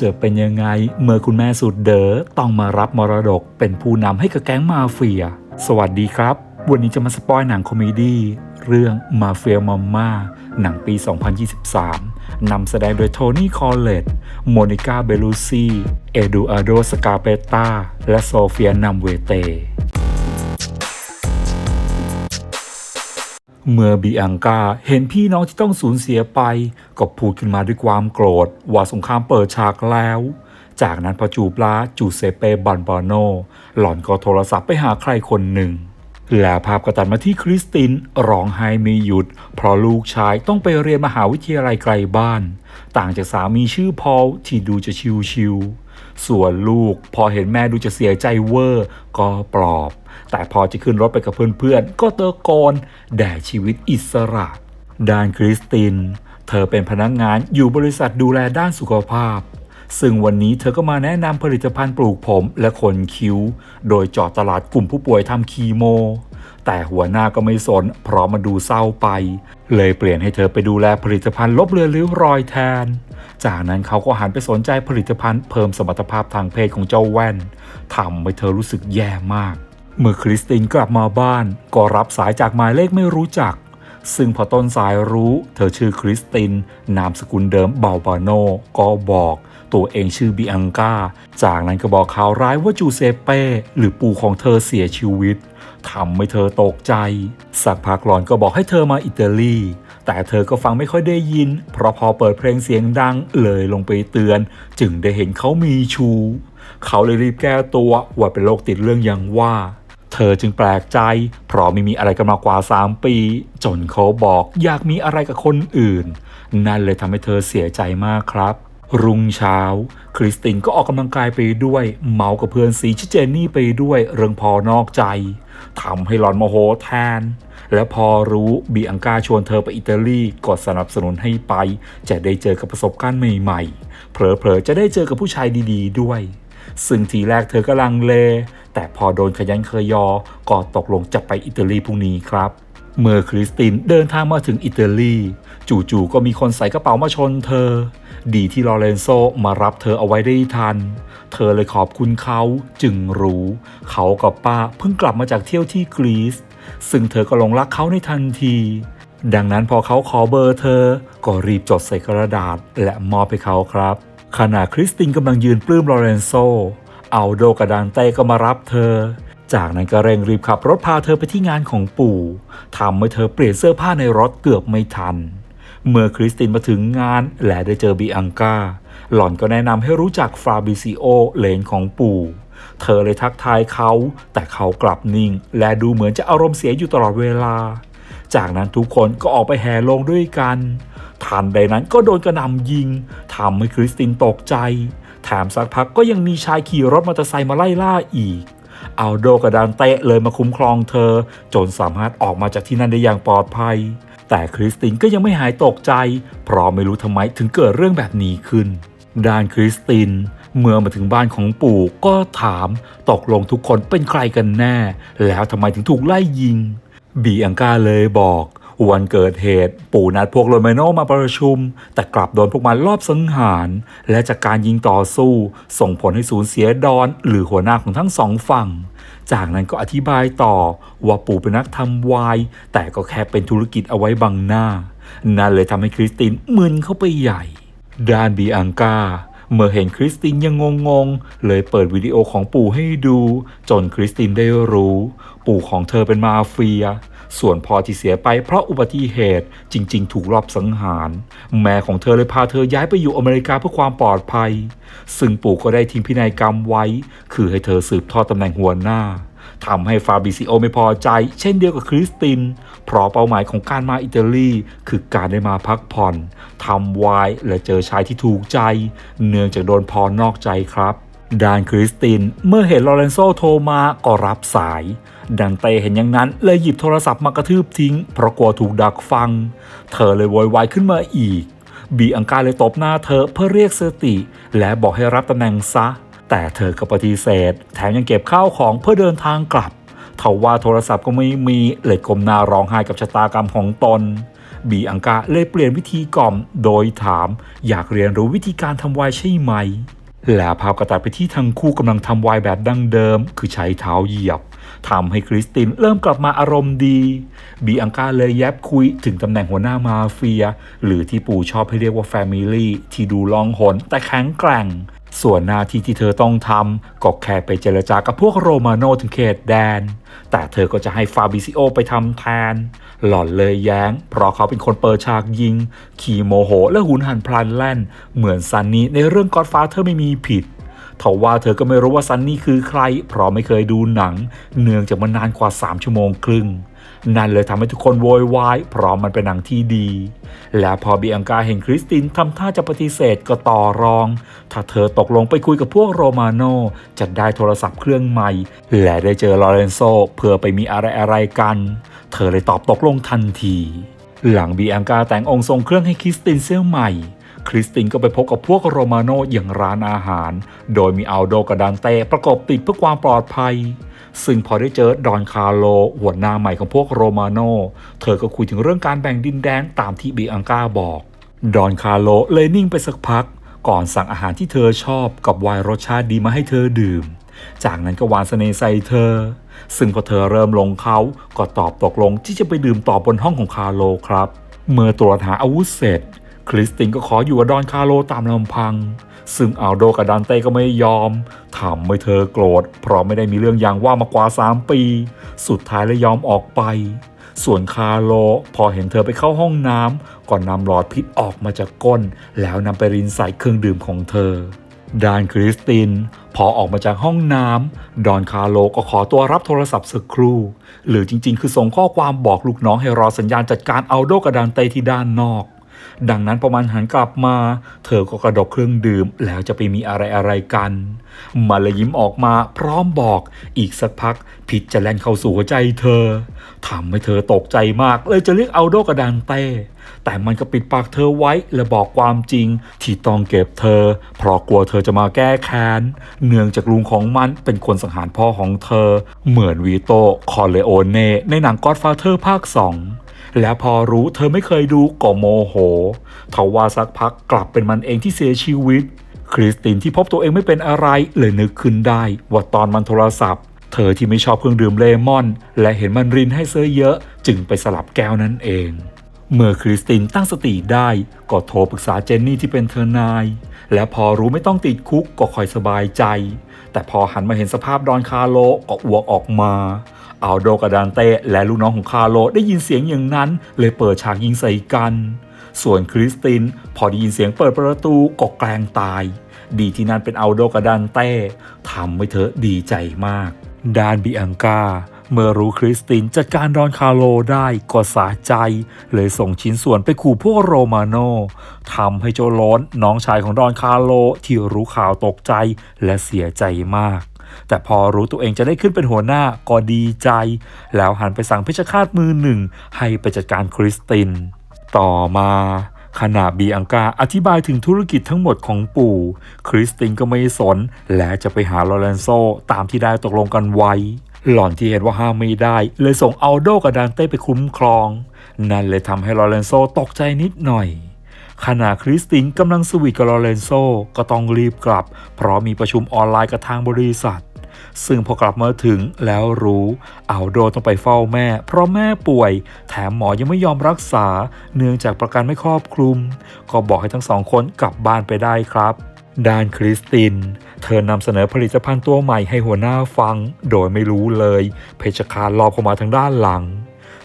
จะเป็นยังไง เมื่อคุณแม่สุดเด๋อต้องมารับมรดกเป็นผู้นำให้กับแก๊งมาเฟีย สวัสดีครับ วันนี้จะมาสปอยหนังคอมเมดี้เรื่องมาเฟียมัมมาหนังปี 2023 นำแสดงโดยโทนี่ คอลเลตโมนิก้า เบลูซี เอดูอาโด สกาเปตาและโซเฟีย นัมเวเต เมื่อบีอังกาเห็นพี่น้องที่ต้องสูญเสียไป ก็พูดขึ้นมาด้วยความโกรธ ว่าสงครามเปิดฉากแล้ว จากนั้นพอจูบลาจูเซเปบันบาโน หล่อนก็โทรศัพท์ไปหาใครคนหนึ่ง แล้วภาพก็ตัดมาที่คริสตินร้องไห้ไม่หยุด เพราะลูกชายต้องไปเรียนมหาวิทยาลัยไกลบ้าน ต่างจากสามีชื่อพอลที่ดูจะชิวๆ ส่วนลูกพอเห็นแม่ดูจะเสียใจเวอร์ก็ปลอบ แต่พอจะขึ้นรถไปกับเพื่อนๆ ก็เตะโกนแด่ชีวิตอิสระ ด้านคริสติน เธอเป็นพนักงานอยู่บริษัทดูแลด้านสุขภาพ ซึ่งวันนี้เธอก็มาแนะนำผลิตภัณฑ์ปลูกผมและขนคิ้ว โดยเจาะตลาดกลุ่มผู้ป่วยทำคีโม แต่หัวหน้าก็ไม่สนเพราะมาดูเศร้าไป เลยเปลี่ยนให้เธอไปดูแลผลิตภัณฑ์ลบเลือนริ้วรอยแทน จากนั้นเขาก็หันไปสนใจผลิตภัณฑ์เพิ่มสมรรถภาพทางเพศของเจ้าแว่นทำให้เธอรู้สึกแย่มาก เมื่อคริสตินกลับมาบ้าน ก็รับสายจากหมายเลขไม่รู้จัก ซึ่งพอต้นสายรู้ เธอชื่อคริสติน นามสกุลเดิมเบาบาโนก็บอก ตัวเองชื่อบิอังกาจากนั้นก็บอกข่าวร้ายว่าจูเซเป้หรือปู่ของเธอเสียชีวิตทำให้เธอตกใจ สักพักหลอนก็บอกให้เธอมาอิตาลี แต่เธอก็ฟังไม่ค่อยได้ยิน เพราะพอเปิดเพลงเสียงดังเลยลงไปเตือน จึงได้เห็นเขามีชู เขาเลยรีบแก้ตัวว่าเป็นโรคติดเรื่องอย่างว่าเธอจึงแปลกใจ เพราะไม่มีอะไรกันมากว่า 3 ปี จนเขาบอกอยากมีอะไรกับคนอื่น นั่นเลยทำให้เธอเสียใจมากครับ รุ่งเช้า คริสตินก็ออกกำลังกายไปด้วย เมากับเพื่อนสีชิเจนนี่ไปด้วยเรื่องพอนอกใจทำให้หลอนโมโหแทน และพอรู้บีอังกาชวนเธอไปอิตาลีก็สนับสนุนให้ไป จะได้เจอกับประสบการณ์ใหม่ๆ เผลอๆ จะได้เจอกับผู้ชายดีๆ ด้วย ซึ่งทีแรกเธอก็ลังเล แต่พอโดนขยันเคยยอ ก็ตกลงจะไปอิตาลีพรุ่งนี้ครับ เมื่อคริสตินเดินทางมาถึงอิตาลี จู่ๆก็มีคนใส่กระเป๋ามาชนเธอ ดีที่ลอเรนโซมารับเธอเอาไว้ได้ทัน เธอเลยขอบคุณเขาจึงรู้ เขากับป้าเพิ่งกลับมาจากเที่ยวที่กรีซซึ่งเธอก็หลงรักเขาในทันที ดังนั้นพอเขาขอเบอร์เธอ ก็รีบจดใส่กระดาษและมอบให้เขาครับ ขณะคริสตินกำลังยืนปลื้มลอเรนโซเอาโดกับดานเต้ก็มารับเธอ จากนั้นก็เร่งรีบขับรถพาเธอไปที่งานของปู่ทำให้เธอเปลี่ยนเสื้อผ้าในรถเกือบไม่ทัน เมื่อคริสตินมาถึงงานและได้เจอบีอังกาหล่อนก็แนะนำให้รู้จักฟราบิซิโอเลนของปู่ เธอเลยทักทายเขา แต่เขากลับนิ่ง และดูเหมือนจะอารมณ์เสียอยู่ตลอดเวลา จากนั้นทุกคนก็ออกไปแห่ลงด้วยกันทันใดนั้นก็โดนกระหน่ำยิงทำให้คริสตินตกใจ แถมสักพักก็ยังมีชายขี่รถมอเตอร์ไซค์มาไล่ล่าอีก เอาโดกับดานเตะเลยมาคุ้มครองเธอ จนสามารถออกมาจากที่นั่นได้อย่างปลอดภัย แต่คริสตินก็ยังไม่หายตกใจ เพราะไม่รู้ทำไมถึงเกิดเรื่องแบบนี้ขึ้น ด้านคริสตินเมื่อมาถึงบ้านของปู่ก็ถามตกลงทุกคนเป็นใครกันแน่ แล้วทำไมถึงถูกไล่ยิง บีอังกาเลยบอกวันเกิดเหตุปู่นัดพวกโรเมโนมาประชุม แต่กลับโดนพวกมันลอบสังหาร และจากการยิงต่อสู้ ส่งผลให้สูญเสียดอนหรือหัวหน้าของทั้งสองฝั่ง จากนั้นก็อธิบายต่อว่าปู่เป็นนักทำวาย แต่ก็แค่เป็นธุรกิจเอาไว้บังหน้า นั่นเลยทำให้คริสตินมึนเข้าไปใหญ่ ด้านบีอังกา เมื่อเห็นคริสตินยังงงๆ เลยเปิดวิดีโอของปู่ให้ดู จนคริสตินได้รู้ ปู่ของเธอเป็นมาเฟีย ส่วนพอที่เสียไปเพราะอุบัติเหตุจริง ๆ ถูกลอบสังหาร แม่ของเธอเลยพาเธอย้ายไปอยู่อเมริกาเพื่อความปลอดภัย ซึ่งปู่ก็ได้ทิ้งพินัยกรรมไว้ คือให้เธอสืบทอดตำแหน่งหัวหน้า ทำให้ฟาบิซิโอไม่พอใจ เช่นเดียวกับคริสติน เพราะเป้าหมายของการมาอิตาลี คือการได้มาพักผ่อนทำวายและเจอชายที่ถูกใจ เนื่องจากโดนพอนอกใจครับด้านคริสตินเมื่อเห็นลอเรนโซโทรมาก็รับสาย ดันเตเห็นอย่างนั้นเลยหยิบโทรศัพท์มากระทืบทิ้ง เพราะกลัวถูกดักฟัง เธอเลยโวยวายขึ้นมาอีก บีอังกาเลยตบหน้าเธอเพื่อเรียกสติ และบอกให้รับตำแหน่งซะ แต่เธอก็ปฏิเสธ แถมยังเก็บข้าวของเพื่อเดินทางกลับทว่าโทรศัพท์ก็ไม่มีเลยก้มหน้าร้องไห้กับชะตากรรมของตน บีอังกาเลยเปลี่ยนวิธีกล่อม โดยถาม อยากเรียนรู้วิธีการทำไวน์ใช่ไหม แล้วภาพกระตัดไปที่ทั้งคู่กำลังทำไวน์แบบดั้งเดิม คือใช้เท้าเหยียบทำให้คริสตินเริ่มกลับมาอารมณ์ดี บีอังกาเลยแยบคุยถึงตำแหน่งหัวหน้ามาเฟีย หรือที่ปู่ชอบให้เรียกว่าแฟมิลี่ที่ดูลองหนแต่แข็งแกร่ง ส่วนหน้าที่ที่เธอต้องทำก็แค่ไปเจรจากับพวกโรมาโนถึงเขตแดน แต่เธอก็จะให้ฟาบิซิโอไปทำแทน หล่อนเลยแย้ง เพราะเขาเป็นคนเปิดฉากยิง ขี่โมโห และหุนหันพลันแล่น เหมือนซันนี่ในเรื่องกอดฟ้าเธอไม่มีผิดทว่าเธอก็ไม่รู้ว่าซันนี่คือใคร เพราะไม่เคยดูหนัง เนื่องจากมันนานกว่า 3 ชั่วโมงครึ่ง นั่นเลยทำให้ทุกคนโวยวายเพราะมันเป็นหนังที่ดี และพอบีอังกาเห็นคริสตินทำท่าจะปฏิเสธก็ต่อรอง ถ้าเธอตกลงไปคุยกับพวกโรมาโนจะได้โทรศัพท์เครื่องใหม่ และได้เจอลอเรนโซเพื่อไปมีอะไรอะไรกัน เธอเลยตอบตกลงทันที หลังบีอังกาแต่งองค์ทรงเครื่องให้คริสตินเสื้อใหม่คริสตินก็ไปพบกับพวกโรมาโนอย่างร้านอาหาร โดยมีอัลโดกับดันเต้ประกบติดเพื่อความปลอดภัย ซึ่งพอได้เจอดอนคาร์โลหัวหน้าใหม่ของพวกโรมาโนเธอก็คุยถึงเรื่องการแบ่งดินแดนตามที่บีอังกาบอก ดอนคาร์โลเลยนิ่งไปสักพัก ก่อนสั่งอาหารที่เธอชอบกับไวน์รสชาติดีมาให้เธอดื่ม จากนั้นก็วานเสน่ห์ใส่เธอ ซึ่งพอเธอเริ่มลงเขาก็ตอบตกลงที่จะไปดื่มต่อบนห้องของคาร์โลครับ เมื่อตรวจหาอาวุธเสร็จ คริสตินก็ขออยู่กับดอนคาร์โลตามลำพัง ซึ่งอัลโดกับดันเต้ก็ไม่ยอมทำให้เธอโกรธ เพราะไม่ได้มีเรื่องอย่างว่ามากว่า 3 ปี สุดท้ายเลยยอมออกไป ส่วนคาร์โลพอเห็นเธอไปเข้าห้องน้ำก็นำหลอดพิษออกมาจากก้น แล้วนำไปรินใส่เครื่องดื่มของเธอดานคริสติน พอออกมาจากห้องน้ำดอนคาร์โลก็ขอตัวรับโทรศัพท์สักครู่ หรือจริงๆ คือส่งข้อความบอกลูกน้องให้รอสัญญาณจัดการอัลโดกับดันเต้ที่ด้านนอก ดังนั้นประมาณหันกลับมา เธอก็กระดกเครื่องดื่ม แล้วจะไปมีอะไรอะไรกัน มาเลยยิ้มออกมาพร้อมบอกอีกสักพักผิดจะแล่นเข้าสู่หัวใจเธอทำให้เธอตกใจมาก เลยจะเรียกเอัลโดกับดันเต้แต่มันก็ปิดปากเธอไว้และบอกความจริง ที่ต้องเก็บเธอ เพราะกลัวเธอจะมาแก้แค้น เนื่องจากลุงของมันเป็นคนสังหารพ่อของเธอ เหมือนวีโตคอร์เลโอเน่ในหนังก็อดฟาเธอร์ภาคสอง และพอรู้เธอไม่เคยดูก็โมโหทว่าสักพักกลับเป็นมันเองที่เสียชีวิต คริสตินที่พบตัวเองไม่เป็นอะไรเลยนึกขึ้นได้ว่าตอนมันโทรศัพท์ เธอที่ไม่ชอบเครื่องดื่มเลมอน และเห็นมันรินให้เสื้อเยอะ จึงไปสลับแก้วนั่นเองเมื่อคริสตินตั้งสติได้ก็โทรปรึกษาเจนนี่ที่เป็นเธอนาย และพอรู้ไม่ต้องติดคุกก็ค่อยสบายใจ แต่พอหันมาเห็นสภาพดอนคาร์โลก็อ้วกออกมา อัลโดกับดานเต้และลูกน้องของคาร์โลได้ยินเสียงอย่างนั้น เลยเปิดฉากยิงใส่กัน ส่วนคริสตินพอได้ยินเสียงเปิดประตูก็แกล้งตาย ดีที่นั่นเป็นอัลโดกับดันเต้ทำให้เธอดีใจมาก ดานบิอังกาเมื่อรู้คริสตินจัดการดอนคาร์โลได้ก็สาใจ เลยส่งชิ้นส่วนไปขู่พวกโรมาโนทำให้โจโลนน้องชายของดอนคาร์โลที่รู้ข่าวตกใจและเสียใจมาก แต่พอรู้ตัวเองจะได้ขึ้นเป็นหัวหน้าก็ดีใจ แล้วหันไปสั่งเพชฌฆาตมือหนึ่ง ให้ไปจัดการคริสติน ต่อมาขณะบีอังกาอธิบายถึงธุรกิจทั้งหมดของปู่ คริสตินก็ไม่สน และจะไปหาลอเรนโซตามที่ได้ตกลงกันไว้ หล่อนที่เห็นว่าห้ามไม่ได้ เลยส่งอัลโดกับดานเต้ไปคุ้มครอง นั่นเลยทำให้ลอเรนโซตกใจนิดหน่อย ขณะคริสตินกำลังสวีทกับลอเรนโซก็ต้องรีบกลับ เพราะมีประชุมออนไลน์กับทางบริษัท ซึ่งพอกลับมาถึงแล้วรู้อัลโดต้องไปเฝ้าแม่ เพราะแม่ป่วย แถมหมอยังไม่ยอมรักษา เนื่องจากประกันไม่ครอบคลุม ก็บอกให้ทั้งสองคนกลับบ้านไปได้ครับด้านคริสติน เธอนำเสนอผลิตภัณฑ์ตัวใหม่ให้หัวหน้าฟัง โดยไม่รู้เลย เพชฌฆาตรอบเข้ามาทางด้านหลัง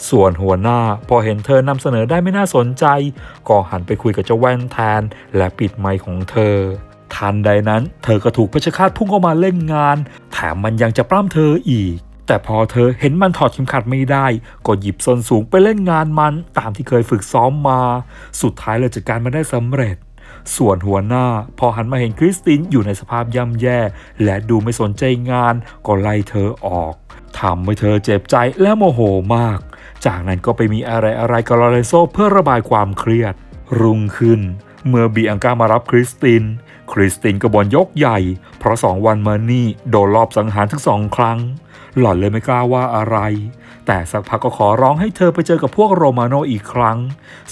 ส่วนหัวหน้าพอเห็นเธอนำเสนอได้ไม่น่าสนใจ ก็หันไปคุยกับเจ้าแว่นแทน และปิดไมค์ของเธอ ทันใดนั้น เธอก็ถูกเพชฌฆาตพุ่งเข้ามาเล่นงาน แถมมันยังจะปล้ำเธออีก แต่พอเธอเห็นมันถอดเข็มขัดไม่ได้ ก็หยิบส้นสูงไปเล่นงานมันตามที่เคยฝึกซ้อมมา สุดท้ายเลยจัดการมันได้สำเร็จส่วนหัวหน้าพอหันมาเห็นคริสตินอยู่ในสภาพย่ำแย่ และดูไม่สนใจงานก็ไล่เธอออกทำให้เธอเจ็บใจและโมโหมาก จากนั้นก็ไปมีอะไรอะไรกับลอเรนโซเพื่อระบายความเครียด รุ่งขึ้น เมื่อบีอังกามารับคริสติน คริสตินก็บ่นยกใหญ่ เพราะสองวันมานี่โดนรอบสังหารทั้งสองครั้ง หล่อนเลยไม่กล้าว่าอะไร แต่สักพักก็ขอร้องให้เธอไปเจอกับพวกโรมาโนอีกครั้ง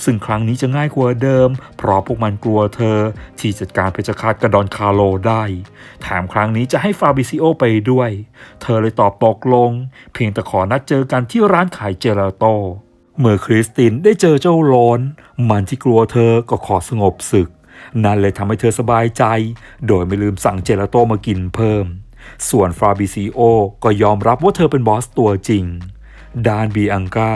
ซึ่งครั้งนี้จะง่ายกว่าเดิม เพราะพวกมันกลัวเธอ ที่จัดการเพชฌฆาตกระดอนคาโลได้ แถมครั้งนี้จะให้ฟาบิซิโอไปด้วย เธอเลยตอบตกลง เพียงแต่ขอนัดเจอกันที่ร้านขายเจลาโต เมื่อคริสตินได้เจอเจ้าโลน มันที่กลัวเธอก็ขอสงบศึก นั่นเลยทำให้เธอสบายใจ โดยไม่ลืมสั่งเจลาโตมากินเพิ่ม ส่วนฟาบิซิโอก็ยอมรับว่าเธอเป็นบอสตัวจริง ดานบีอังกา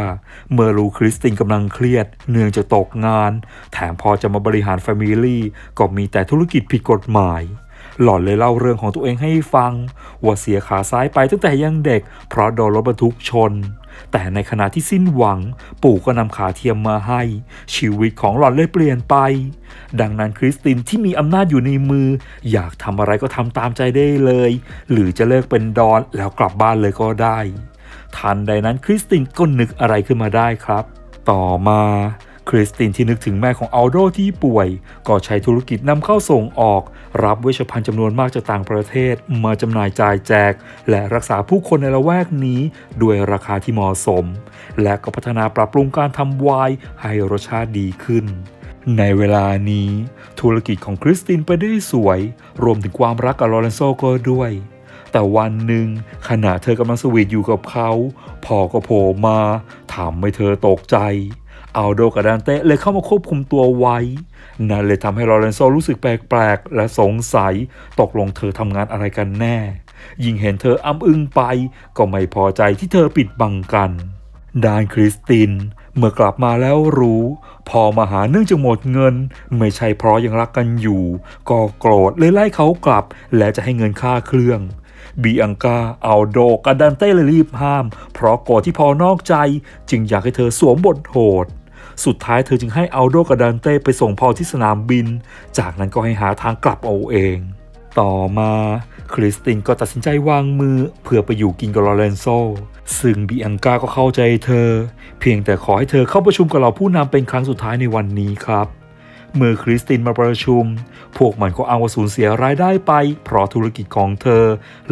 เมื่อรู้คริสตินกำลังเครียด เนื่องจากตกงาน แถมพอจะมาบริหารแฟมิลี่ก็มีแต่ธุรกิจผิดกฎหมาย หล่อนเลยเล่าเรื่องของตัวเองให้ฟัง ว่าเสียขาซ้ายไปตั้งแต่ยังเด็ก เพราะโดนรถบรรทุกชน แต่ในขณะที่สิ้นหวัง ปู่ก็นำขาเทียมมาให้ ชีวิตของหล่อนเลยเปลี่ยนไป ดังนั้นคริสตินที่มีอำนาจอยู่ในมือ อยากทำอะไรก็ทำตามใจได้เลย หรือจะเลิกเป็นดอนแล้วกลับบ้านเลยก็ได้ ทันใดนั้นคริสตินก็นึกอะไรขึ้นมาได้ครับ ต่อมาคริสตินที่นึกถึงแม่ของอัลโดที่ป่วย ก็ใช้ธุรกิจนำเข้าส่งออก รับเวชภัณฑ์จำนวนมากจากต่างประเทศ มาจำหน่ายจ่ายแจก และรักษาผู้คนในละแวกนี้ ด้วยราคาที่เหมาะสม และก็พัฒนาปรับปรุงการทำไวน์ให้รสชาติดีขึ้น ในเวลานี้ ธุรกิจของคริสตินไปได้สวย รวมถึงความรักกับลอเรนโซก็ด้วย แต่วันหนึ่งขณะเธอกำลังสวีทอยู่กับเขาพอก็โผล่มาทำให้เธอตกใจอัลโดกับดานเต้เลยเข้ามาควบคุมตัวไว้ นั่นเลยทำให้ลอเรนโซรู้สึกแปลกๆ และสงสัยตกลงเธอทำงานอะไรกันแน่ ยิ่งเห็นเธออ้ำอึ้งไป ก็ไม่พอใจที่เธอปิดบังกันดานคริสติน เมื่อกลับมาแล้วรู้ พอมาหาเนื่องจากหมดเงิน ไม่ใช่เพราะยังรักกันอยู่ ก็โกรธเลยไล่เขากลับ และจะให้เงินค่าเครื่อง บีอังกาอัลโดกัดันเต้เลยรีบห้าม เพราะโกรธที่พอนอกใจ จึงอยากให้เธอสวมบทโหด สุดท้ายเธอจึงให้อัลโดกัดันเต้ไปส่งพอที่สนามบิน จากนั้นก็ให้หาทางกลับเอาเอง ต่อมาคริสตินก็ตัดสินใจวางมือเพื่อไปอยู่กินกับลอเรนโซ ซึ่งบีอังกาก็เข้าใจเธอ เพียงแต่ขอให้เธอเข้าประชุมกับเราผู้นำเป็นครั้งสุดท้ายในวันนี้ครับ เมื่อคริสตินมาประชุม พวกมันก็เอาว่าสูญเสียรายได้ไป เพราะธุรกิจของเธอ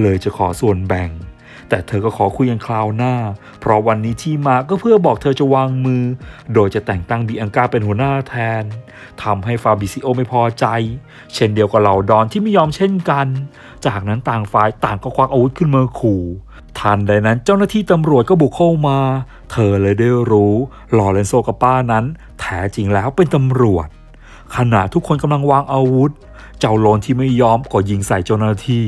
เลยจะขอส่วนแบ่ง แต่เธอก็ขอคุยกันคราวหน้า เพราะวันนี้ที่มาก็เพื่อบอกเธอจะวางมือ โดยจะแต่งตั้งบีอังกาเป็นหัวหน้าแทนทำให้ฟาบิซิโอไม่พอใจ เช่นเดียวกับเหล่าดอนที่ไม่ยอมเช่นกัน จากนั้นต่างฝ่ายต่างก็ควักอาวุธขึ้นมาขู่ทันใดนั้นเจ้าหน้าที่ตำรวจก็บุกเข้ามา เธอเลยได้รู้ลอเรนโซกับป้านั้น แท้จริงแล้วเป็นตำรวจ ขณะทุกคนกำลังวางอาวุธ เจ้าโลนที่ไม่ยอมก็ยิงใส่เจ้าหน้าที่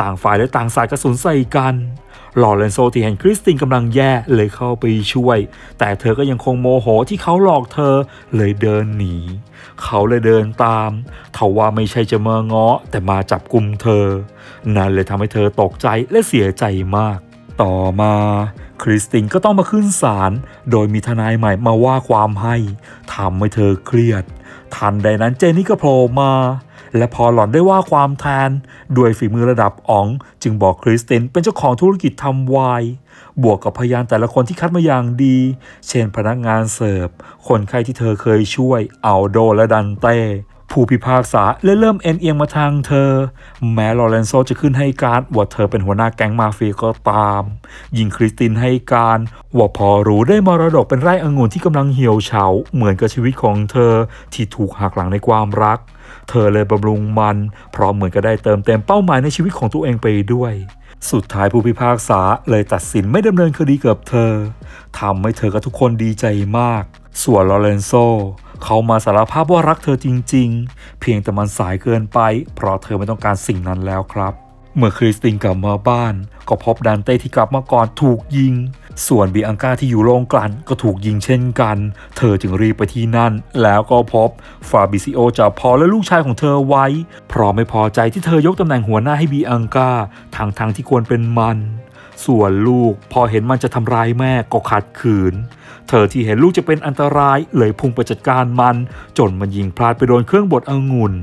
ต่างฝ่ายและต่างสายกระสุนใส่กันลอเรนโซที่เห็นคริสตินกำลังแย่เลยเข้าไปช่วย แต่เธอก็ยังคงโมโหที่เขาหลอกเธอเลยเดินหนี เขาเลยเดินตามทว่าไม่ใช่จะเมาง้อแต่มาจับกลุ่มเธอ นั่นเลยทำให้เธอตกใจและเสียใจมาก ต่อมาคริสตินก็ต้องมาขึ้นศาลโดยมีทนายใหม่มาว่าความให้ทำให้เธอเครียด ทันใดนั้นเจนี่ก็โผล่มา และพอหล่อนได้ว่าความแทน ด้วยฝีมือระดับอ๋อง จึงบอกคริสตินเป็นเจ้าของธุรกิจทำวายบวกกับพยานแต่ละคนที่คัดมาอย่างดี เช่นพนักงานเสิร์ฟ คนไข้ที่เธอเคยช่วยอัลโดและดันเต้ ผู้พิพากษาเลยเริ่มเอ็นเอียงมาทางเธอ แม้ลอเรนโซจะขึ้นให้การว่าเธอเป็นหัวหน้าแก๊งมาเฟียก็ตาม ยิงคริสตินให้การว่าพอรู้ได้มรดกเป็นไร่องุ่นที่กำลังเหี่ยวเฉาเหมือนกับชีวิตของเธอที่ถูกหักหลังในความรัก เธอเลยบำรุงมัน เพราะเหมือนก็ได้เติมเต็มเป้าหมายในชีวิตของตัวเองไปด้วยสุดท้ายผู้พิพากษาเลยตัดสินไม่ดำเนินคดีกับเธอ ทำให้เธอกับทุกคนดีใจมาก ส่วนลอเรนโซ เขามาสารภาพว่ารักเธอจริง ๆ เพียงแต่มันสายเกินไป เพราะเธอไม่ต้องการสิ่งนั้นแล้วครับ เมื่อคริสตินกลับมาบ้าน ก็พบดันเต้ที่กลับมาก่อนถูกยิง ส่วนบีอังกาที่อยู่โรงกลั่นก็ถูกยิงเช่นกัน เธอจึงรีบไปที่นั่น แล้วก็พบฟาบิซิโอจับพอและลูกชายของเธอไว้ เพราะไม่พอใจที่เธอยกตำแหน่งหัวหน้าให้บีอังกาทางทางๆที่ควรเป็นมัน ส่วนลูกพอเห็นมันจะทำร้ายแม่ก็ขัดขืน เธอที่เห็นลูกจะเป็นอันตรายเลยพุ่งไปจัดการมัน จนมันยิงพลาดไปโดนเครื่องบดองุ่น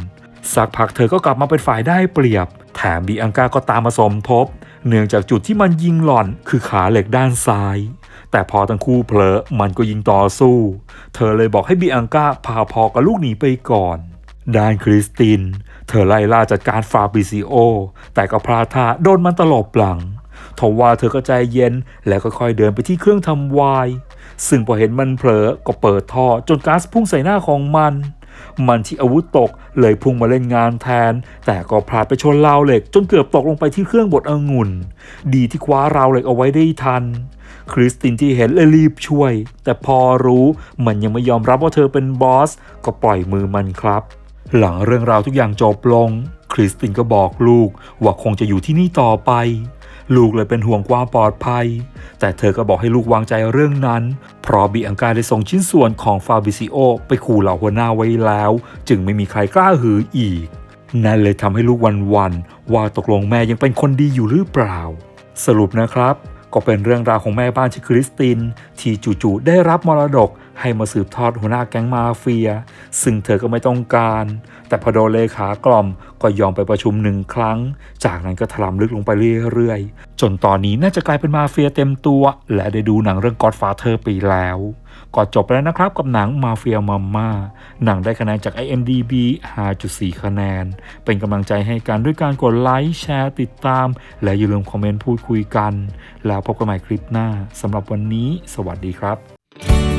สักพักเธอก็กลับมาเป็นฝ่ายได้เปรียบ แถมบีอังกาก็ตามมาสมทบ เนื่องจากจุดที่มันยิงหล่อนคือขาเหล็กด้านซ้าย แต่พอทั้งคู่เผลอมันก็ยิงต่อสู้ เธอเลยบอกให้บีอังกาพาพอกับลูกหนีไปก่อนด้านคริสติน เธอไล่ล่าจัดการฟาบิซิโอ แต่ก็พลาดท่าโดนมันตลบหลัง ทว่าเธอก็ใจเย็นแล้วก็ค่อยเดินไปที่เครื่องทำไวน์ซึ่งพอเห็นมันเผลอก็เปิดท่อจนก๊าซพุ่งใส่หน้าของมัน มันที่อาวุธตกเลยพุ่งมาเล่นงานแทน แต่ก็พลาดไปชนราวเหล็ก จนเกือบตกลงไปที่เครื่องบดองุ่น ดีที่คว้าราวเหล็กเอาไว้ได้ทัน คริสตินที่เห็นเลยรีบช่วย แต่พอรู้มันยังไม่ยอมรับว่าเธอเป็นบอส ก็ปล่อยมือมันครับ หลังเรื่องราวทุกอย่างจบลง คริสตินก็บอกลูกว่าคงจะอยู่ที่นี่ต่อไป ลูกเลยเป็นห่วงความปลอดภัย แต่เธอก็บอกให้ลูกวางใจเรื่องนั้น เพราะบีอังการได้ส่งชิ้นส่วนของฟาบิซิโอไปขู่เหล่าหัวหน้าไว้แล้ว จึงไม่มีใครกล้าหืออีก นั่นเลยทำให้ลูกวันวันว่าตกลงแม่ยังเป็นคนดีอยู่หรือเปล่า สรุปนะครับ ก็เป็นเรื่องราวของแม่บ้านชื่อคริสติน ที่จู่ๆได้รับมรดก ให้มาสืบทอดหัวหน้าแก๊งมาเฟีย ซึ่งเธอก็ไม่ต้องการ แต่พอโดนเลขากล่อมก็ยอมไปประชุมหนึ่งครั้ง จากนั้นก็ถลำลึกลงไปเรื่อยๆ จนตอนนี้น่าจะกลายเป็นมาเฟียเต็มตัว และได้ดูหนังเรื่อง Godfather ไปแล้วก็จบแล้วนะครับกับหนังมาเฟียมัมมาหนังได้คะแนนจาก IMDB 5.4 คะแนน เป็นกำลังใจให้กันด้วยการกดไลค์แชร์ติดตาม และอย่าลืมคอมเมนต์พูดคุยกัน แล้วพบกันใหม่คลิปหน้าสำหรับวันนี้ สวัสดีครับ